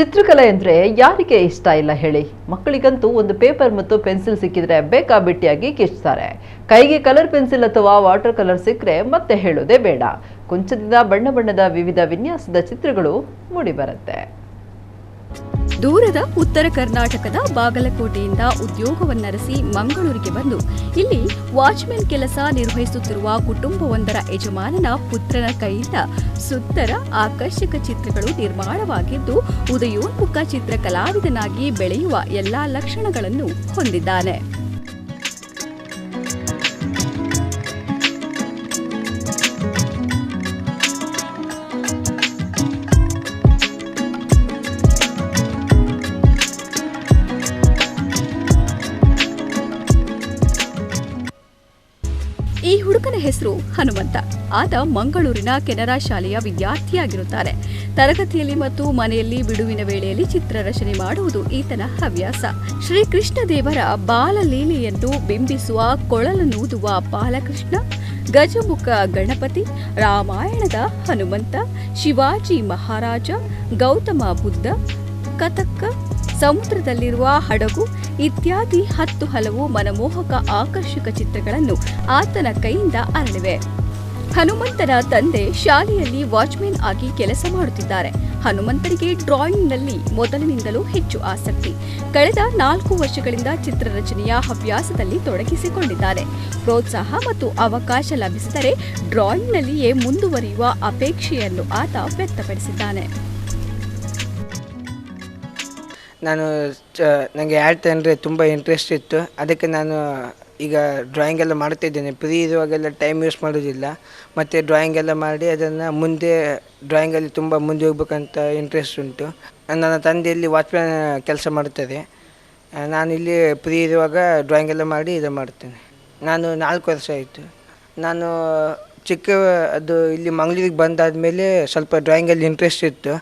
ಚಿತ್ರಕಲೆ ಅಂದರೆ ಯಾರಿಗೆ ಇಷ್ಟ ಇಲ್ಲ ಹೇಳಿ? ಮಕ್ಕಳಿಗಂತೂ ಒಂದು ಪೇಪರ್ ಮತ್ತು ಪೆನ್ಸಿಲ್ ಸಿಕ್ಕಿದ್ರೆ ಬೇಕಾಬಿಟ್ಟಿಯಾಗಿ ಕಿಚ್ತಾರೆ ಕೈಗೆ ಕಲರ್ ಪೆನ್ಸಿಲ್ ಅಥವಾ ವಾಟರ್ ಕಲರ್ ಸಿಕ್ಕರೆ ಮತ್ತೆ ಹೇಳೋದೇ ಬೇಡ. ಕುಂಚದಿಂದ ಬಣ್ಣ ಬಣ್ಣದ ವಿವಿಧ ವಿನ್ಯಾಸದ ಚಿತ್ರಗಳು ಮೂಡಿಬರುತ್ತೆ. ದೂರದ ಉತ್ತರ ಕರ್ನಾಟಕದ ಬಾಗಲಕೋಟೆಯಿಂದ ಉದ್ಯೋಗವನ್ನರಸಿ ಮಂಗಳೂರಿಗೆ ಬಂದು ಇಲ್ಲಿ ವಾಚ್ಮೆನ್ ಕೆಲಸ ನಿರ್ವಹಿಸುತ್ತಿರುವ ಕುಟುಂಬವೊಂದರ ಯಜಮಾನನ ಪುತ್ರನ ಕೈಯಿಂದ ಸುತ್ತರ ಆಕರ್ಷಕ ಚಿತ್ರಗಳು ನಿರ್ಮಾಣವಾಗಿದ್ದು, ಉದಯೋನ್ಮುಖ ಚಿತ್ರಕಲಾವಿದನಾಗಿ ಬೆಳೆಯುವ ಎಲ್ಲಾ ಲಕ್ಷಣಗಳನ್ನು ಹೊಂದಿದ್ದಾನೆ. ಈ ಹುಡುಗನ ಹೆಸರು ಹನುಮಂತ. ಆತ ಮಂಗಳೂರಿನ ಕೆನರಾ ಶಾಲೆಯ ವಿದ್ಯಾರ್ಥಿಯಾಗಿರುತ್ತಾನೆ ತರಗತಿಯಲ್ಲಿ ಮತ್ತು ಮನೆಯಲ್ಲಿ ಬಿಡುವಿನ ವೇಳೆಯಲ್ಲಿ ಚಿತ್ರರಚನೆ ಮಾಡುವುದು ಈತನ ಹವ್ಯಾಸ. ಶ್ರೀಕೃಷ್ಣ ದೇವರ ಬಾಲಲೀಲೆಯನ್ನು ಬಿಂಬಿಸುವ ಕೊಳಲನೂದುವ ಬಾಲಕೃಷ್ಣ, ಗಜಮುಖ ಗಣಪತಿ, ರಾಮಾಯಣದ ಹನುಮಂತ, ಶಿವಾಜಿ ಮಹಾರಾಜ, ಗೌತಮ ಬುದ್ಧ, ಕಥಕ್ಕ ಸಮುದ್ರದಲ್ಲಿರುವ ಹಡಗು ಇತ್ಯಾದಿ ಹತ್ತು ಹಲವು ಮನಮೋಹಕ ಆಕರ್ಷಕ ಚಿತ್ರಗಳನ್ನು ಆತನ ಕೈಯಿಂದ ಅರಳಿವೆ. ಹನುಮಂತನ ತಂದೆ ಶಾಲೆಯಲ್ಲಿ ವಾಚ್ಮೆನ್ ಆಗಿ ಕೆಲಸ ಮಾಡುತ್ತಿದ್ದಾರೆ. ಹನುಮಂತನಿಗೆ ಡ್ರಾಯಿಂಗ್ನಲ್ಲಿ ಮೊದಲಿನಿಂದಲೂ ಹೆಚ್ಚು ಆಸಕ್ತಿ. ಕಳೆದ ನಾಲ್ಕು ವರ್ಷಗಳಿಂದ ಚಿತ್ರರಚನೆಯ ಹವ್ಯಾಸದಲ್ಲಿ ತೊಡಗಿಸಿಕೊಂಡಿದ್ದಾರೆ. ಪ್ರೋತ್ಸಾಹ ಮತ್ತು ಅವಕಾಶ ಲಭಿಸಿದರೆ ಡ್ರಾಯಿಂಗ್ನಲ್ಲಿಯೇ ಮುಂದುವರಿಯುವ ಅಪೇಕ್ಷೆಯನ್ನು ಆತ ವ್ಯಕ್ತಪಡಿಸಿದ್ದಾನೆ. ನಾನು ನನಗೆ ಆರ್ಟ್ ಅಂದರೆ ತುಂಬ ಇಂಟ್ರೆಸ್ಟ್ ಇತ್ತು. ಅದಕ್ಕೆ ನಾನು ಈಗ ಡ್ರಾಯಿಂಗ್ ಎಲ್ಲ ಮಾಡ್ತಿದ್ದೇನೆ ಫ್ರೀ ಇರುವಾಗೆಲ್ಲ ಟೈಮ್ ವೇಸ್ಟ್ ಮಾಡೋದಿಲ್ಲ ಮತ್ತು ಡ್ರಾಯಿಂಗ್ ಎಲ್ಲ ಮಾಡಿ ಅದನ್ನು ಮುಂದೆ ಡ್ರಾಯಿಂಗಲ್ಲಿ ತುಂಬ ಮುಂದೆ ಹೋಗ್ಬೇಕಂತ ಇಂಟ್ರೆಸ್ಟ್ ಉಂಟು. ನನ್ನ ತಂದೆಯಲ್ಲಿ ವಾಚ್ಮ್ಯಾನ್ ಕೆಲಸ ಮಾಡ್ತಾರೆ. ನಾನು ಇಲ್ಲಿ ಫ್ರೀ ಇರುವಾಗ ಡ್ರಾಯಿಂಗ್ ಎಲ್ಲ ಮಾಡಿ ಇದು ಮಾಡ್ತೇನೆ. ನಾನು ನಾಲ್ಕು ವರ್ಷ ಆಯಿತು. ನಾನು ಚಿಕ್ಕ, ಅದು ಇಲ್ಲಿ ಮಂಗಳೂರಿಗೆ ಬಂದಾದಮೇಲೆ ಸ್ವಲ್ಪ ಡ್ರಾಯಿಂಗಲ್ಲಿ ಇಂಟ್ರೆಸ್ಟ್ ಇತ್ತು.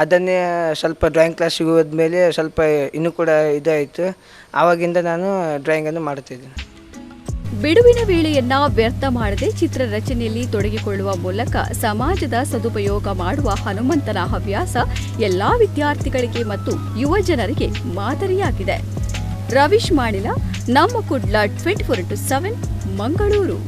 ಅದನ್ನೇ ಸ್ವಲ್ಪ ಡ್ರಾಯಿಂಗ್ ಕ್ಲಾಸಿಗೆ ಹೋದ್ಮೇಲೆ ಸ್ವಲ್ಪ ಇನ್ನೂ ಕೂಡ ಇದಾಯಿತು. ಆವಾಗಿಂದ ನಾನು ಡ್ರಾಯಿಂಗನ್ನು ಮಾಡುತ್ತಿದ್ದೆ ಬಿಡುವಿನ ವೇಳೆಯನ್ನ ವ್ಯರ್ಥ ಮಾಡದೆ ಚಿತ್ರ ರಚನೆಯಲ್ಲಿ ತೊಡಗಿಕೊಳ್ಳುವ ಮೂಲಕ ಸಮಾಜದ ಸದುಪಯೋಗ ಮಾಡುವ ಹನುಮಂತನ ಹವ್ಯಾಸ ಎಲ್ಲಾ ವಿದ್ಯಾರ್ಥಿಗಳಿಗೆ ಮತ್ತು ಯುವ ಜನರಿಗೆ ಮಾದರಿಯಾಗಿದೆ. ರವೀಶ್ ಮಾಡಿಲ ನಮ್ಮ Kudla twenty four into seven Mangaluru.